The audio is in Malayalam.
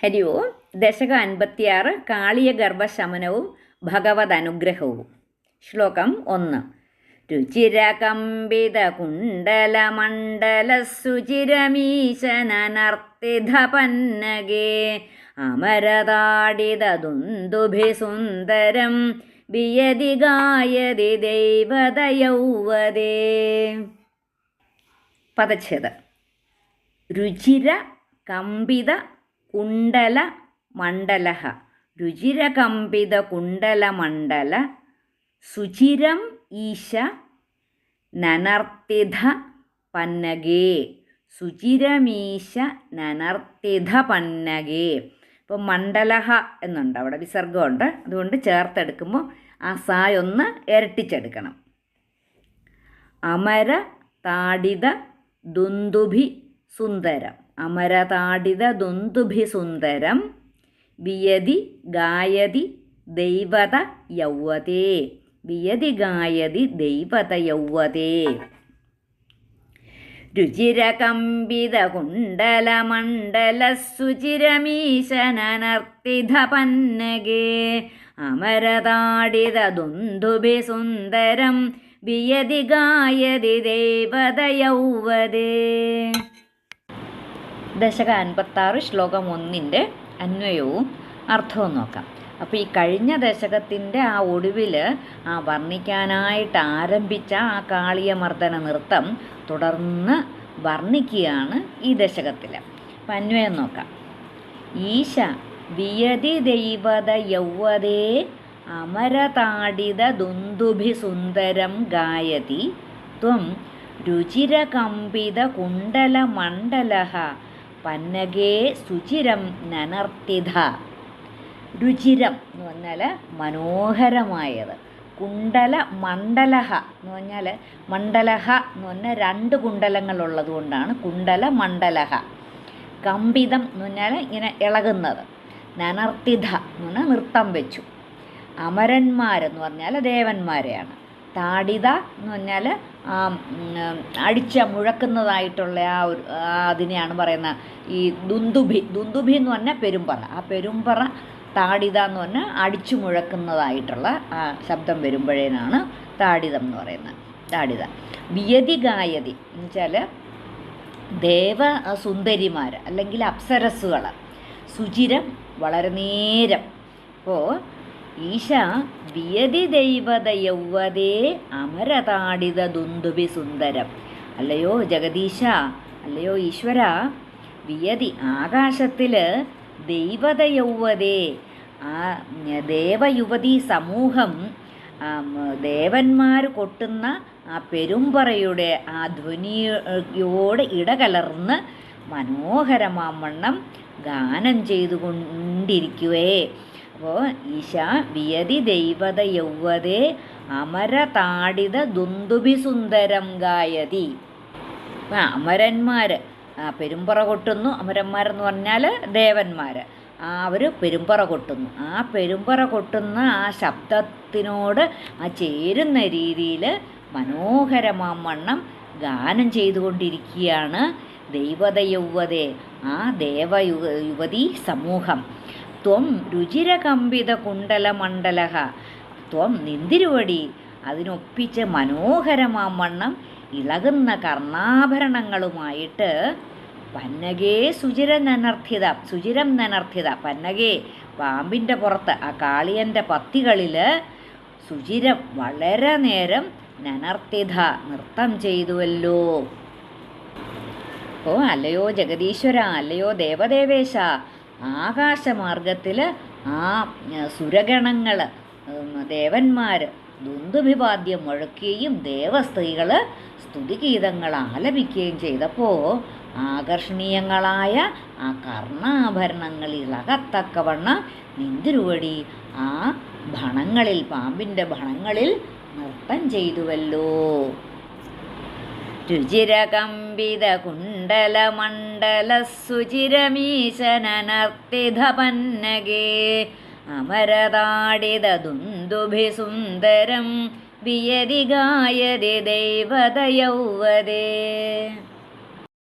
ഹരി ഓം. ദശക അൻപത്തിയാറ് കാളിയ ഗർഭശമനവും ഭഗവത് അനുഗ്രഹവും ശ്ലോകം ഒന്ന്. രുചിരകമ്പിത കുണ്ടല മണ്ഡല സുചിരമീശനർത്തിധ പന്നഗേ അമരതാടിത ദുന്ദുഭി സുന്ദരം വിയതി ഗായതി ദൈവതയൗവദേ പദച്ഛേദ. രുചിര കമ്പിത രുചിരകമ്പിത കുണ്ടല മണ്ഡല സുചിരം ഈശ നനർത്തിത പന്നഗേ സുചിരമീശ നനർത്തിധ പന്നകേ. ഇപ്പോൾ മണ്ഡലഹ എന്നുണ്ട്. അവിടെ വിസർഗമുണ്ട് അതുകൊണ്ട് ചേർത്തെടുക്കുമ്പോൾ ആ സായ് ഒന്ന് ഇരട്ടിച്ചെടുക്കണം. അമര താടിത ദുന്ദുഭി സുന്ദരം. അമരതാടിത ദുന്ദുഭി സുന്ദരം വിയതി ഗായതി ദൈവത യൗവതേ. വിയതി ഗായതി ദൈവത യൗവതേ. രുചിരകമ്പിത കുണ്ടലമണ്ഡല സുചിരമീശനർത്തിധ പന്നഗേ അമരതാടിത ദുന്ദുഭി സുന്ദരം വിയതി ഗായതി ദേവതയൗവതേ ദശക അൻപത്താറ് ശ്ലോകം ഒന്നിന്റെ അന്വയവും അർത്ഥവും നോക്കാം. അപ്പോൾ ഈ കഴിഞ്ഞ ദശകത്തിന്റെ ആ ഒടുവിൽ ആ വർണിക്കാനായിട്ട് ആരംഭിച്ച ആ കാളിയമർദ്ദന നൃത്തം തുടർന്ന് വർണിക്കുകയാണ് ഈ ദശകത്തിൽ അപ്പം അന്വയം നോക്കാം. ഈശ വിയതി ദൈവത യൗവതേ അമരതാടിത ദുന്ദുഭി സുന്ദരം ഗായതി ത്വം രുചിരകമ്പിത കുണ്ടലമണ്ഡല പന്നഗേ സുചിരം നനർത്തിധ. രുചിരം എന്ന് പറഞ്ഞാൽ മനോഹരമായത്. കുണ്ടല മണ്ഡലഹ എന്ന് പറഞ്ഞാൽ മണ്ഡലഹ എന്ന് പറഞ്ഞാൽ രണ്ട് കുണ്ടലങ്ങളുള്ളത് കൊണ്ടാണ് കുണ്ടല മണ്ഡലഹ. കമ്പിതം എന്ന് പറഞ്ഞാൽ ഇങ്ങനെ ഇളകുന്നത്. നനർത്തിധ എന്ന് പറഞ്ഞാൽ നൃത്തം വെച്ചു. അമരന്മാരെന്ന് പറഞ്ഞാൽ ദേവന്മാരെയാണ്. താടിത എന്ന് പറഞ്ഞാൽ അടിച്ച മുഴക്കുന്നതായിട്ടുള്ള ആ ഒരു അതിനെയാണ് പറയുന്നത് ഈ ദുന്ദുഭി ദുന്ദുഭി എന്ന് പറഞ്ഞാൽ പെരുമ്പറ. ആ പെരുമ്പറ താടിത എന്ന് പറഞ്ഞാൽ അടിച്ചു മുഴക്കുന്നതായിട്ടുള്ള ആ ശബ്ദം വരുമ്പോഴേനാണ് താടിതം എന്ന് പറയുന്നത്. താടിത. വിയതി ഗായതി എന്ന് വെച്ചാൽ ദേവ സുന്ദരിമാർ അല്ലെങ്കിൽ അപ്സരസ്സുകൾ സുചിരം വളരെ നേരം. അപ്പോൾ ഈശ വിയതി ദൈവത യൗവതേ അമരതാടിത ദുന്ദുബി സുന്ദരം. അല്ലയോ ജഗദീശ അല്ലയോ ഈശ്വര വിയതി ആകാശത്തിൽ ദൈവത യൗവതേ ആ ദേവയുവതി സമൂഹം ദേവന്മാർ കൊട്ടുന്ന ആ പെരുമ്പറയുടെ ആ ധ്വനിയോട് ഇടകലർന്ന് മനോഹരമാവണ്ണം ഗാനം ചെയ്തുകൊണ്ടിരിക്കുവേ. അപ്പോൾ ഈശ വിയതി ദൈവത യൗവതേ അമരതാടിത ദുന്ദുബി സുന്ദരം ഗായതി. അമരന്മാർ പെരുമ്പറ കൊട്ടുന്നു. അമരന്മാരെന്ന് പറഞ്ഞാൽ ദേവന്മാർ അവർ പെരുമ്പറ കൊട്ടുന്നു. ആ പെരുമ്പറ കൊട്ടുന്ന ആ ശബ്ദത്തിനോട് ആ ചേരുന്ന രീതിയിൽ മനോഹരമാം വണ്ണം ഗാനം ചെയ്തുകൊണ്ടിരിക്കുകയാണ് ദൈവത യൗവതേ ആ ദേവയു യുവതി സമൂഹം. ത്വം രുചിരകമ്പിത കുണ്ടലമണ്ഡല ത്വം നിന്തിരുവടി. അതിനൊപ്പിച്ച് മനോഹരമാം വണ്ണം ഇളകുന്ന കർണാഭരണങ്ങളുമായിട്ട് പന്നകേ സുചിരം നനർത്ഥിത സുചിരം നനർത്ഥിത പന്നകേ പാമ്പിന്റെ പുറത്ത് ആ കാളിയന്റെ പത്തികളിൽ സുചിരം വളരെ നേരം നനർത്തിത. നൃത്തം ചെയ്തുവല്ലോ. ഓ അല്ലയോ ജഗദീശ്വര അല്ലയോ ദേവദേവേശ. ആകാശമാർഗത്തിൽ ആ സുരഗണങ്ങൾ ദേവന്മാർ ദുന്ദുഭിവാദ്യം മുഴക്കുകയും ദേവസ്ത്രീകൾ സ്തുതിഗീതങ്ങൾ ആലപിക്കുകയും ചെയ്തപ്പോൾ ആകർഷണീയങ്ങളായ ആ കർണാഭരണങ്ങൾ ഇളകത്തക്കവണ്ണം നിന്തിരുവടി ആ ഭണങ്ങളിൽ പാമ്പിന്റെ ഭണങ്ങളിൽ നൃത്തം ചെയ്തുവല്ലോ. രുചിരകമ്പിത കുണ്ടലമണ്ഡല സുചിരമീശനർത്തിധ പന്നഗേ സുന്ദരം വിയതി ഗായതി ദൈവതയൗവതേ